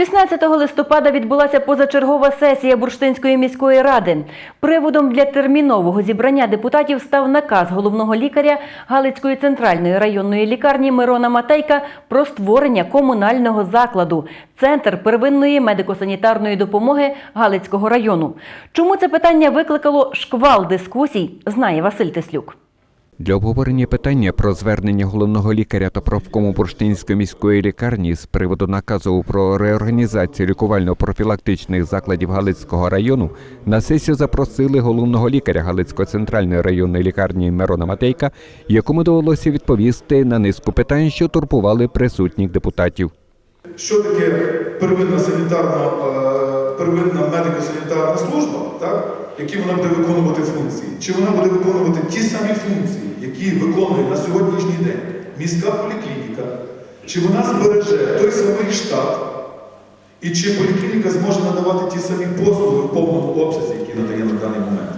16 листопада відбулася позачергова сесія Бурштинської міської ради. Приводом для термінового зібрання депутатів став наказ головного лікаря Галицької центральної районної лікарні Мирона Матейка про створення комунального закладу Центр первинної медико-санітарної допомоги Галицького району. Чому це питання викликало шквал дискусій, знає Василь Теслюк. Для обговорення питання про звернення головного лікаря та правкому Бурштинської міської лікарні з приводу наказу про реорганізацію лікувально-профілактичних закладів Галицького району на сесію запросили головного лікаря Галицької центральної районної лікарні Мирона Матейка, якому довелося відповісти на низку питань, що турбували присутніх депутатів. Що таке первинна санітарна, е, первинна медико-санітарна служба, так? Які вона буде виконувати функції? Чи вона буде виконувати ті самі функції, які виконує на сьогоднішній день міська поліклініка? Чи вона збереже той самий штат? І чи поліклініка зможе надавати ті самі послуги в повному обсязі, які надає на даний момент?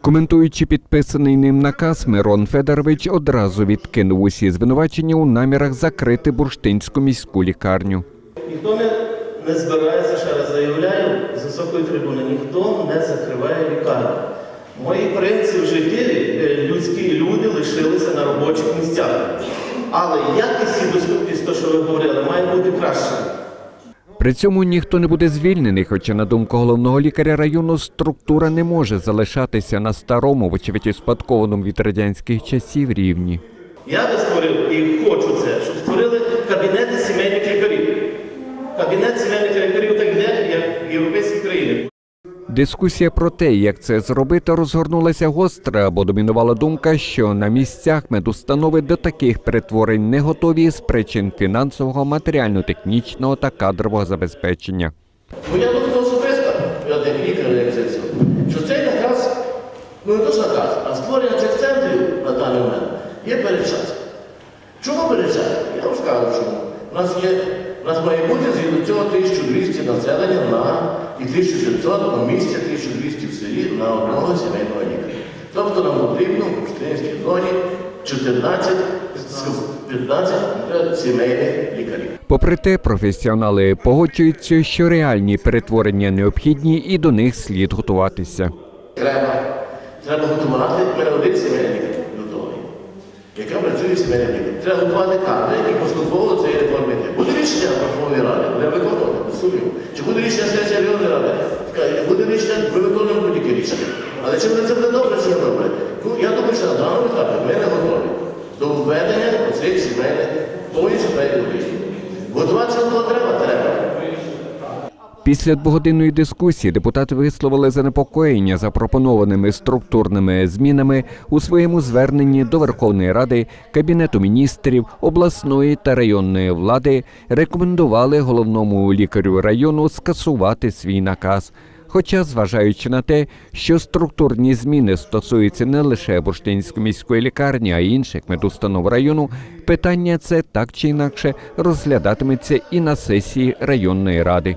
Коментуючи підписаний ним наказ, Мирон Федорович одразу відкинув усі звинувачення у намірах закрити бурштинську міську лікарню. Ніхто не, не збирається, ще раз заявляю, з високої трибуни, ніхто не закриває житті е, людські люди лишилися на робочих місцях. Але якість і доступність, то, що ви говорили, має бути краще. При цьому ніхто не буде звільнений, хоча, на думку головного лікаря району, структура не може залишатися на старому, вочевидь, успадкованому від радянських часів рівні. Я би створив і хочу це, щоб створили кабінети сімейних лікарів. Кабінет сімейних лікарів так Дискусія про те, як це зробити, розгорнулася гостра, бо домінувала думка, що на місцях медустанови до таких перетворень не готові з причин фінансового, матеріально-технічного та кадрового забезпечення. Моя думка особиста, я як лікар, як це що цей наказ, ну не то що наказ, а створення цих центрів на даний момент є передчасно. Чому передчасно? Я вам скажу, чому. У нас є, у нас має бути згідно цього 1200 населення на і 1900 на місці, 1200 в селі на одного сімейного лікаря. Тобто нам потрібно в Пуштинській зоні 14 15 сімейних лікарів. Попри те, професіонали погоджуються, що реальні перетворення необхідні і до них слід готуватися. Треба, треба готувати в яка працює сімейний лікар. Треба готувати кадри і поступово цієї реформи йти. Буде рішення Верховної Ради, буде виконувати, без сумніву. Чи буде рішення сесія Верховної ради? Буде рішення, ми виконуємо будь-яке рішення. Але чи це буде добре, чи не добре? Ну, я думаю, що на даному етапі ми не готові до введення цієї сімейних, повністю сімейних лікарів. Готуватися до того треба, треба. Після двогодинної дискусії депутати висловили занепокоєння запропонованими структурними змінами у своєму зверненні до Верховної Ради, Кабінету міністрів, обласної та районної влади, рекомендували головному лікарю району скасувати свій наказ. Хоча, зважаючи на те, що структурні зміни стосуються не лише Бурштинської міської лікарні, а й інших медустанов району, питання це так чи інакше розглядатиметься і на сесії районної ради.